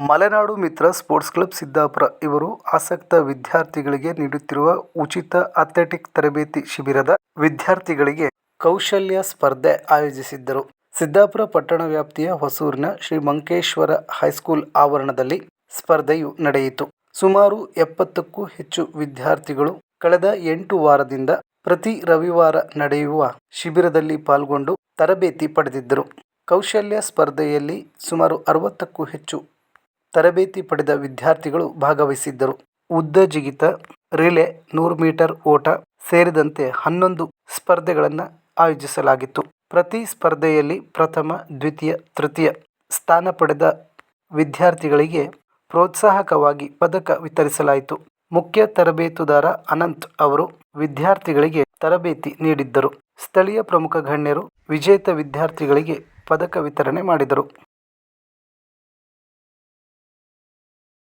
Malenadu Mitra sports club Siddapura ಇವರು ಆಸಕ್ತ ವಿದ್ಯಾರ್ಥಿಗಳಿಗೆ ನೀಡುತ್ತಿರುವ ಉಚಿತ ಅಥ್ಲೆಟಿಕ್ ತರಬೇತಿ ಶಿಬಿರದ ವಿದ್ಯಾರ್ಥಿಗಳಿಗೆ ಕೌಶಲ್ಯ ಸ್ಪರ್ಧೆ ಆಯೋಜಿಸಿದ್ದರು. ಸಿದ್ದಾಪುರ ಪಟ್ಟಣ ವ್ಯಾಪ್ತಿಯ ಹೊಸೂರಿನ ಶ್ರೀ ಮಂಕೇಶ್ವರ ಹೈಸ್ಕೂಲ್ ಆವರಣದಲ್ಲಿ ಸ್ಪರ್ಧೆಯು ನಡೆಯಿತು. ಸುಮಾರು ಎಪ್ಪತ್ತಕ್ಕೂ ಹೆಚ್ಚು ವಿದ್ಯಾರ್ಥಿಗಳು ಕಳೆದ ಎಂಟು ವಾರದಿಂದ ಪ್ರತಿ ರವಿವಾರ ನಡೆಯುವ ಶಿಬಿರದಲ್ಲಿ ಪಾಲ್ಗೊಂಡು ತರಬೇತಿ ಪಡೆದಿದ್ದರು. ಕೌಶಲ್ಯ ಸ್ಪರ್ಧೆಯಲ್ಲಿ ಸುಮಾರು ಅರವತ್ತಕ್ಕೂ ಹೆಚ್ಚು ತರಬೇತಿ ಪಡೆದ ವಿದ್ಯಾರ್ಥಿಗಳು ಭಾಗವಹಿಸಿದ್ದರು. ಉದ್ದ ಜಿಗಿತ, ರಿಲೇ, ನೂರು ಮೀಟರ್ ಓಟ ಸೇರಿದಂತೆ ಹನ್ನೊಂದು ಸ್ಪರ್ಧೆಗಳನ್ನು ಆಯೋಜಿಸಲಾಗಿತ್ತು. ಪ್ರತಿ ಸ್ಪರ್ಧೆಯಲ್ಲಿ ಪ್ರಥಮ, ದ್ವಿತೀಯ, ತೃತೀಯ ಸ್ಥಾನ ಪಡೆದ ವಿದ್ಯಾರ್ಥಿಗಳಿಗೆ ಪ್ರೋತ್ಸಾಹಕವಾಗಿ ಪದಕ ವಿತರಿಸಲಾಯಿತು. ಮುಖ್ಯ ತರಬೇತುದಾರ ಅನಂತ್ ಅವರು ವಿದ್ಯಾರ್ಥಿಗಳಿಗೆ ತರಬೇತಿ ನೀಡಿದ್ದರು. ಸ್ಥಳೀಯ ಪ್ರಮುಖ ಗಣ್ಯರು ವಿಜೇತ ವಿದ್ಯಾರ್ಥಿಗಳಿಗೆ ಪದಕ ವಿತರಣೆ ಮಾಡಿದರು.